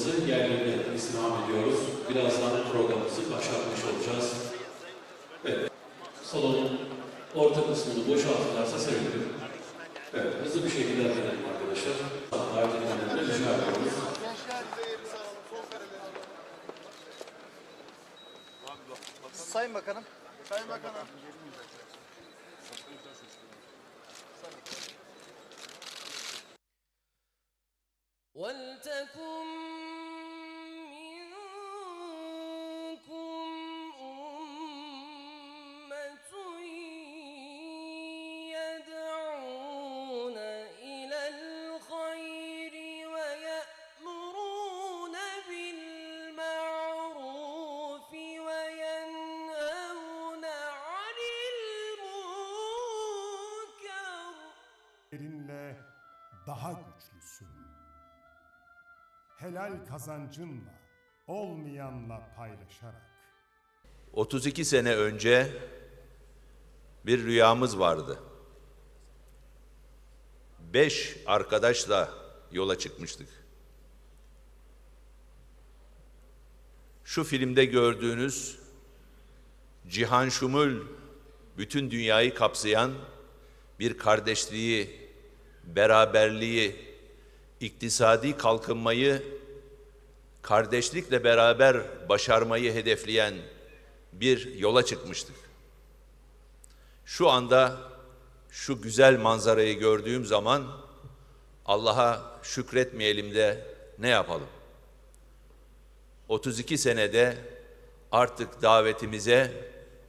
Ayakta olan kıymetli konuklarımızı yerlerine istirham ediyoruz. Birazdan programımızı başlatmış olacağız. Evet. Salonun orta kısmını boşaltırlarsa sevinirim. Evet, hızlı bir şekilde hareket edelim arkadaşlar. Davet etmelerini rica ediyoruz. Sayın Bakanım. Sayın Bakanım. ولتكن Helal kazancınla, olmayanla paylaşarak. 32 sene önce bir rüyamız vardı. Beş arkadaşla yola çıkmıştık. Şu filmde gördüğünüz cihan şumul bütün dünyayı kapsayan bir kardeşliği, beraberliği, iktisadi kalkınmayı kardeşlikle beraber başarmayı hedefleyen bir yola çıkmıştık. Şu anda şu güzel manzarayı gördüğüm zaman Allah'a şükretmeyelim de ne yapalım? 32 senede artık davetimize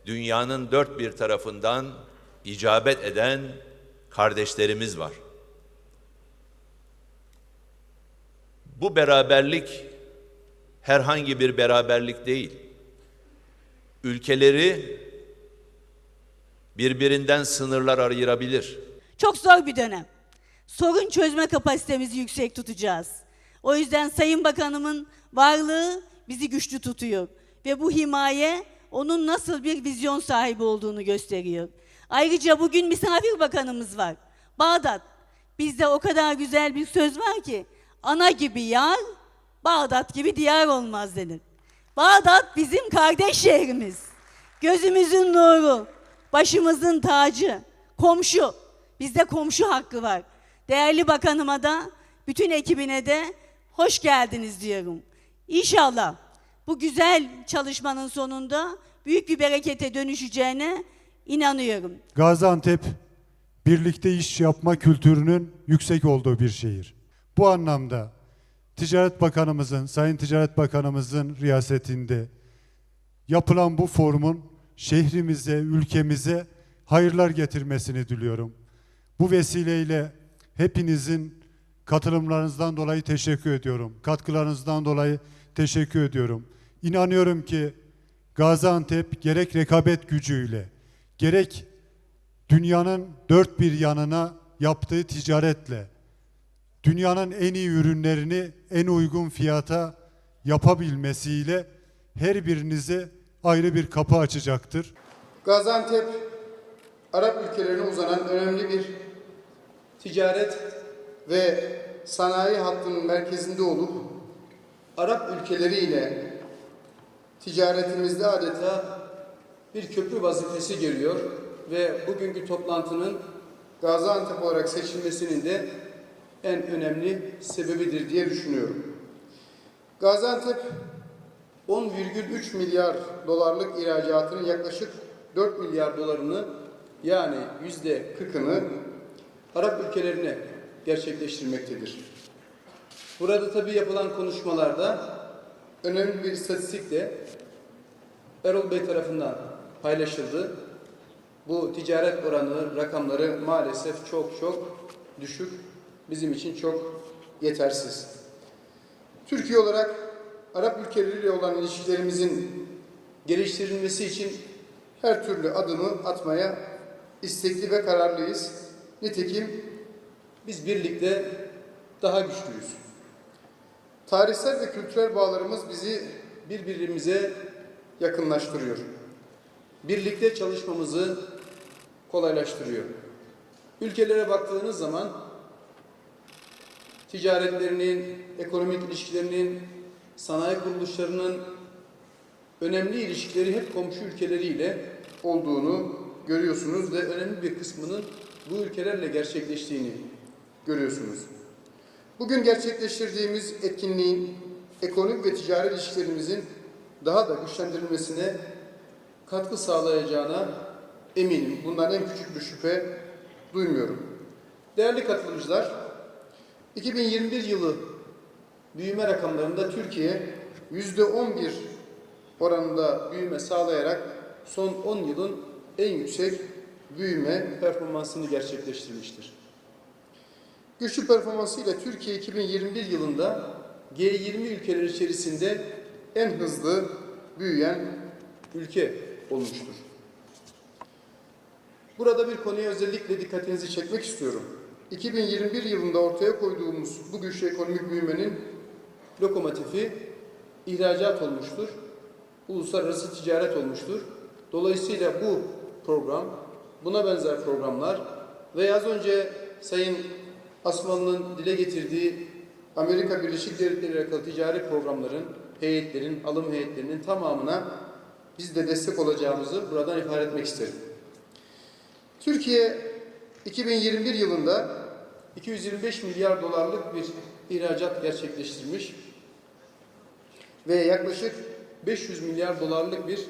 dünyanın dört bir tarafından icabet eden kardeşlerimiz var. Bu beraberlik herhangi bir beraberlik değil. Ülkeleri birbirinden sınırlar ayırabilir. Çok zor bir dönem. Sorun çözme kapasitemizi yüksek tutacağız. O yüzden Sayın Bakanımın varlığı bizi güçlü tutuyor. Ve bu himaye onun nasıl bir vizyon sahibi olduğunu gösteriyor. Ayrıca bugün misafir bakanımız var. Bağdat. Bizde o kadar güzel bir söz var ki ana gibi yar, Bağdat gibi diyar olmaz denir. Bağdat bizim kardeş şehrimiz. Gözümüzün nuru, başımızın tacı, komşu. Bizde komşu hakkı var. Değerli bakanıma da, bütün ekibine de hoş geldiniz diyorum. İnşallah bu güzel çalışmanın sonunda büyük bir berekete dönüşeceğine inanıyorum. Gaziantep birlikte iş yapma kültürünün yüksek olduğu bir şehir. Bu anlamda Ticaret Bakanımızın, Sayın Ticaret Bakanımızın riyasetinde yapılan bu forumun şehrimize, ülkemize hayırlar getirmesini diliyorum. Bu vesileyle hepinizin katılımlarınızdan dolayı teşekkür ediyorum. Katkılarınızdan dolayı teşekkür ediyorum. İnanıyorum ki Gaziantep gerek rekabet gücüyle, gerek dünyanın dört bir yanına yaptığı ticaretle, dünyanın en iyi ürünlerini en uygun fiyata yapabilmesiyle her birinize ayrı bir kapı açacaktır. Gaziantep, Arap ülkelerine uzanan önemli bir ticaret ve sanayi hattının merkezinde olup Arap ülkeleriyle ticaretimizde adeta bir köprü vazifesi görüyor ve bugünkü toplantının Gaziantep olarak seçilmesinin de en önemli sebebidir diye düşünüyorum. Gaziantep 10,3 milyar dolarlık ihracatının yaklaşık 4 milyar dolarını yani yüzde 40'ını Arap ülkelerine gerçekleştirmektedir. Burada tabi yapılan konuşmalarda önemli bir istatistik de Erol Bey tarafından paylaşıldı. Bu ticaret oranı, rakamları maalesef çok çok düşük. Bizim için çok yetersiz. Türkiye olarak Arap ülkeleriyle olan ilişkilerimizin geliştirilmesi için her türlü adımı atmaya istekli ve kararlıyız. Nitekim biz birlikte daha güçlüyüz. Tarihsel ve kültürel bağlarımız bizi birbirimize yakınlaştırıyor. Birlikte çalışmamızı kolaylaştırıyor. Ülkelere baktığınız zaman ticaretlerinin, ekonomik ilişkilerinin, sanayi kuruluşlarının önemli ilişkileri hep komşu ülkeleriyle olduğunu görüyorsunuz ve önemli bir kısmının bu ülkelerle gerçekleştiğini görüyorsunuz. Bugün gerçekleştirdiğimiz etkinliğin ekonomik ve ticari ilişkilerimizin daha da güçlendirilmesine katkı sağlayacağına eminim. Bundan en küçük bir şüphe duymuyorum. Değerli katılımcılar, 2021 yılı büyüme rakamlarında Türkiye yüzde 11 oranında büyüme sağlayarak son 10 yılın en yüksek büyüme performansını gerçekleştirmiştir. Güçlü performansıyla Türkiye 2021 yılında G20 ülkeler içerisinde en hızlı büyüyen ülke olmuştur. Burada bir konuya özellikle dikkatinizi çekmek istiyorum. 2021 yılında ortaya koyduğumuz bu güçlü ekonomik büyümenin lokomotifi ihracat olmuştur. Uluslararası ticaret olmuştur. Dolayısıyla bu program, buna benzer programlar ve az önce Sayın Asmalı'nın dile getirdiği Amerika Birleşik Devletleri alakalı ticari programların, heyetlerin, alım heyetlerinin tamamına biz de destek olacağımızı buradan ifade etmek isterim. Türkiye 2021 yılında 225 milyar dolarlık bir ihracat gerçekleştirmiş ve yaklaşık 500 milyar dolarlık bir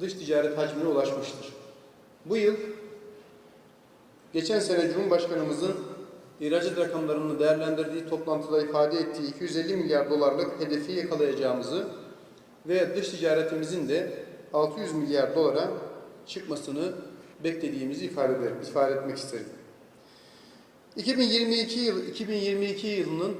dış ticaret hacmine ulaşmıştır. Bu yıl geçen sene Cumhurbaşkanımızın ihracat rakamlarını değerlendirdiği toplantıda ifade ettiği 250 milyar dolarlık hedefi yakalayacağımızı ve dış ticaretimizin de 600 milyar dolara çıkmasını beklediğimizi ifade, ederim, ifade etmek isterim. 2022 yıl 2022 yılının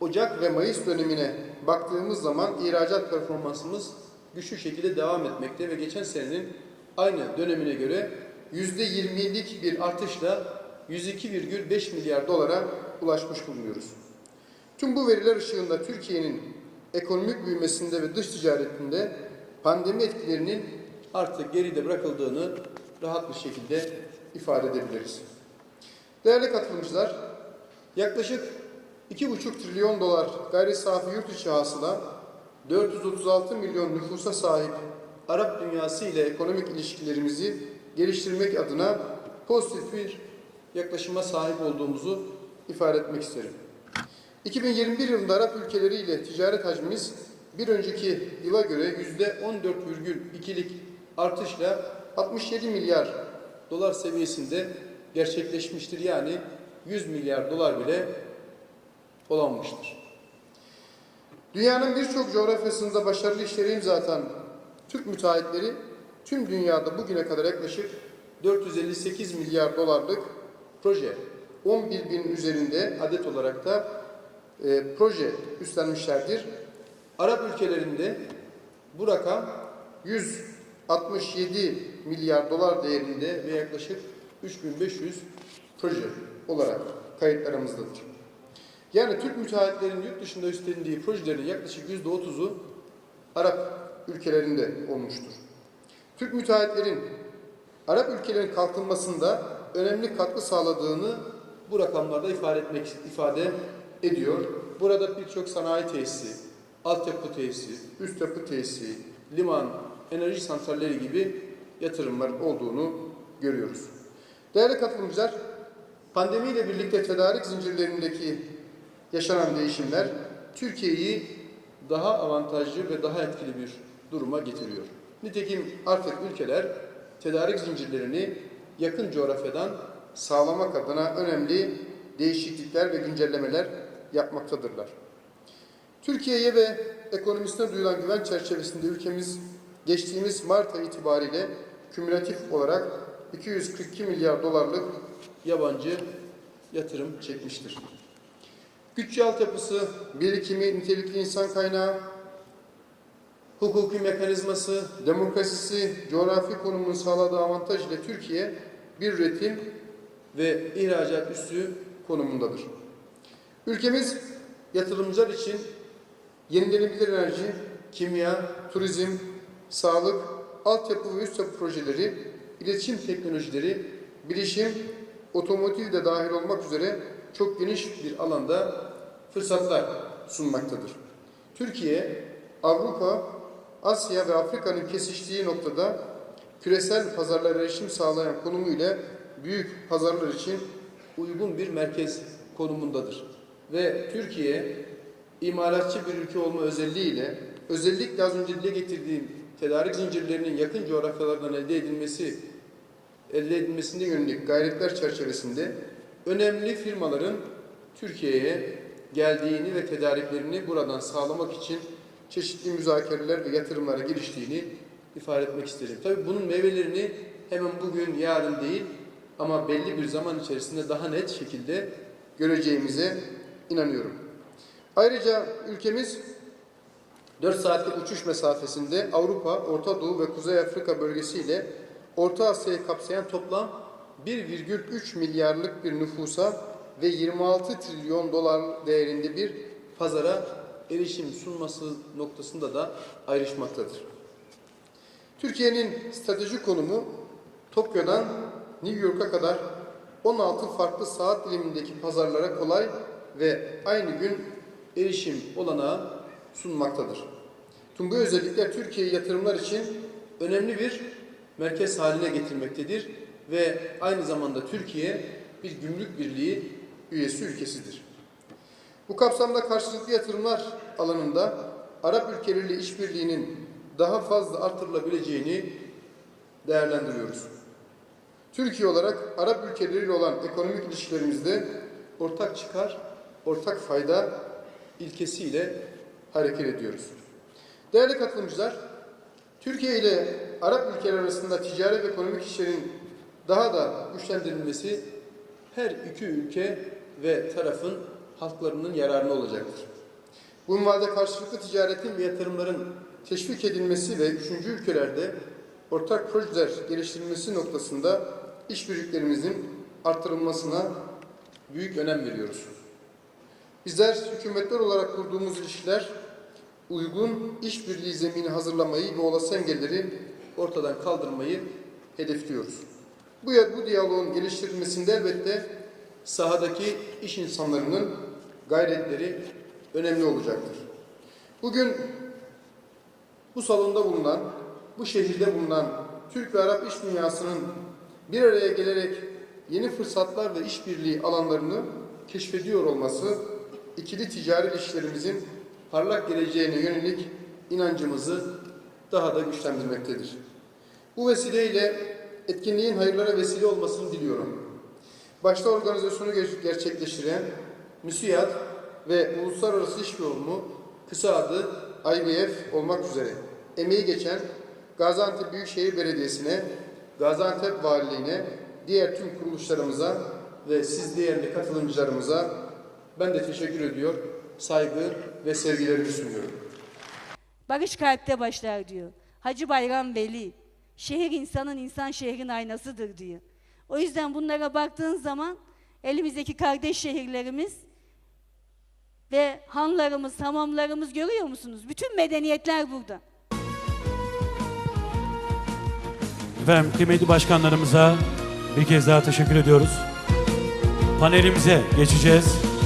Ocak ve Mayıs dönemine baktığımız zaman ihracat performansımız güçlü şekilde devam etmekte ve geçen senenin aynı dönemine göre %20'lik bir artışla 102,5 milyar dolara ulaşmış bulunuyoruz. Tüm bu veriler ışığında Türkiye'nin ekonomik büyümesinde ve dış ticaretinde pandemi etkilerinin artık geride bırakıldığını rahat bir şekilde ifade edebiliriz. Değerli katılımcılar, yaklaşık 2,5 trilyon dolar gayri safi yurt içi hasıla 436 milyon nüfusa sahip Arap dünyası ile ekonomik ilişkilerimizi geliştirmek adına pozitif bir yaklaşıma sahip olduğumuzu ifade etmek isterim. 2021 yılında Arap ülkeleri ile ticaret hacmimiz bir önceki yıla göre %14,2'lik artışla 67 milyar dolar seviyesinde gerçekleşmiştir. Yani 100 milyar dolar bile olanmıştır. Dünyanın birçok coğrafyasında başarılı işleri imza atan Türk müteahhitleri tüm dünyada bugüne kadar yaklaşık 458 milyar dolarlık proje, 11 bin üzerinde adet olarak da e, proje üstlenmişlerdir. Arap ülkelerinde bu rakam 167 milyar dolar değerinde ve yaklaşık 3500 proje olarak kayıtlarımızdadır. Yani Türk müteahhitlerin yurt dışında üstlendiği projelerin yaklaşık %30'u Arap ülkelerinde olmuştur. Türk müteahhitlerin Arap ülkelerin kalkınmasında önemli katkı sağladığını bu rakamlarda ifade etmek ifade ediyor. Burada birçok sanayi tesisi, altyapı tesisi, üst yapı tesisi, liman, enerji santralleri gibi yatırımlar olduğunu görüyoruz. Değerli katılımcılar, pandemiyle birlikte tedarik zincirlerindeki yaşanan değişimler Türkiye'yi daha avantajlı ve daha etkili bir duruma getiriyor. Nitekim artık ülkeler tedarik zincirlerini yakın coğrafyadan sağlamak adına önemli değişiklikler ve güncellemeler yapmaktadırlar. Türkiye'ye ve ekonomisine duyulan güven çerçevesinde ülkemiz geçtiğimiz Mart ayı itibariyle kümülatif olarak 242 milyar dolarlık yabancı yatırım çekmiştir. Bütçe altyapısı, birikimi, nitelikli insan kaynağı, hukuki mekanizması, demokrasisi, coğrafi konumunun sağladığı avantaj ile Türkiye bir üretim ve ihracat üssü konumundadır. Ülkemiz yatırımcılar için yenilenebilir enerji, kimya, turizm, sağlık, altyapı ve üst yapı projeleri, iletişim teknolojileri, bilişim, otomotiv de dahil olmak üzere çok geniş bir alanda fırsatlar sunmaktadır. Türkiye, Avrupa, Asya ve Afrika'nın kesiştiği noktada küresel pazarlara erişim sağlayan konumu ile büyük pazarlar için uygun bir merkez konumundadır. Ve Türkiye, imalatçı bir ülke olma özelliğiyle özellikle az önce dile getirdiğim tedarik zincirlerinin yakın coğrafyalardan elde edilmesi elde edilmesinde yönelik gayretler çerçevesinde önemli firmaların Türkiye'ye geldiğini ve tedariklerini buradan sağlamak için çeşitli müzakereler ve yatırımlara giriştiğini ifade etmek isterim. Tabii bunun meyvelerini hemen bugün, yarın değil ama belli bir zaman içerisinde daha net şekilde göreceğimize inanıyorum. Ayrıca ülkemiz 4 saatlik uçuş mesafesinde Avrupa, Orta Doğu ve Kuzey Afrika bölgesiyle Orta Asya'yı kapsayan toplam 1,3 milyarlık bir nüfusa ve 26 trilyon dolar değerinde bir pazara erişim sunması noktasında da ayrışmaktadır. Türkiye'nin stratejik konumu Tokyo'dan New York'a kadar 16 farklı saat dilimindeki pazarlara kolay ve aynı gün erişim olanağı sunmaktadır. Tüm bu özellikler Türkiye'yi yatırımlar için önemli bir merkez haline getirmektedir ve aynı zamanda Türkiye bir gümrük birliği üyesi ülkesidir. Bu kapsamda karşılıklı yatırımlar alanında Arap ülkeleriyle işbirliğinin daha fazla artırılabileceğini değerlendiriyoruz. Türkiye olarak Arap ülkeleriyle olan ekonomik ilişkilerimizde ortak çıkar, ortak fayda ilkesiyle hareket ediyoruz. Değerli katılımcılar, Türkiye ile Arap ülkeler arasında ticari ve ekonomik işlerin daha da güçlendirilmesi her iki ülke ve tarafın halklarının yararına olacaktır. Bu minvalde karşılıklı ticaretin ve yatırımların teşvik edilmesi ve üçüncü ülkelerde ortak projeler geliştirilmesi noktasında işbirliklerimizin artırılmasına büyük önem veriyoruz. Bizler hükümetler olarak kurduğumuz ilişkiler uygun işbirliği zemini hazırlamayı ve olası engelleri ortadan kaldırmayı hedefliyoruz. Bu, bu diyaloğun geliştirilmesinde elbette sahadaki iş insanlarının gayretleri önemli olacaktır. Bugün bu salonda bulunan, bu şehirde bulunan Türk ve Arap iş dünyasının bir araya gelerek yeni fırsatlar ve işbirliği alanlarını keşfediyor olması ikili ticari ilişkilerimizin parlak geleceğine yönelik inancımızı daha da güçlendirmektedir. Bu vesileyle etkinliğin hayırlara vesile olmasını diliyorum. Başta organizasyonu ger- gerçekleştiren MÜSİAD ve Uluslararası İş Forumu kısa adı IBF olmak üzere emeği geçen Gaziantep Büyükşehir Belediyesi'ne, Gaziantep Valiliğine, diğer tüm kuruluşlarımıza ve siz değerli katılımcılarımıza ben de teşekkür ediyor, saygı ve sevgilerimi sunuyorum. Barış kalpte başlar diyor. Hacı Bayram Veli. Şehir insanın insan şehrin aynasıdır diyor. O yüzden bunlara baktığın zaman elimizdeki kardeş şehirlerimiz ve hanlarımız, hamamlarımız görüyor musunuz? Bütün medeniyetler burada. Efendim kıymetli başkanlarımıza bir kez daha teşekkür ediyoruz. Panelimize geçeceğiz.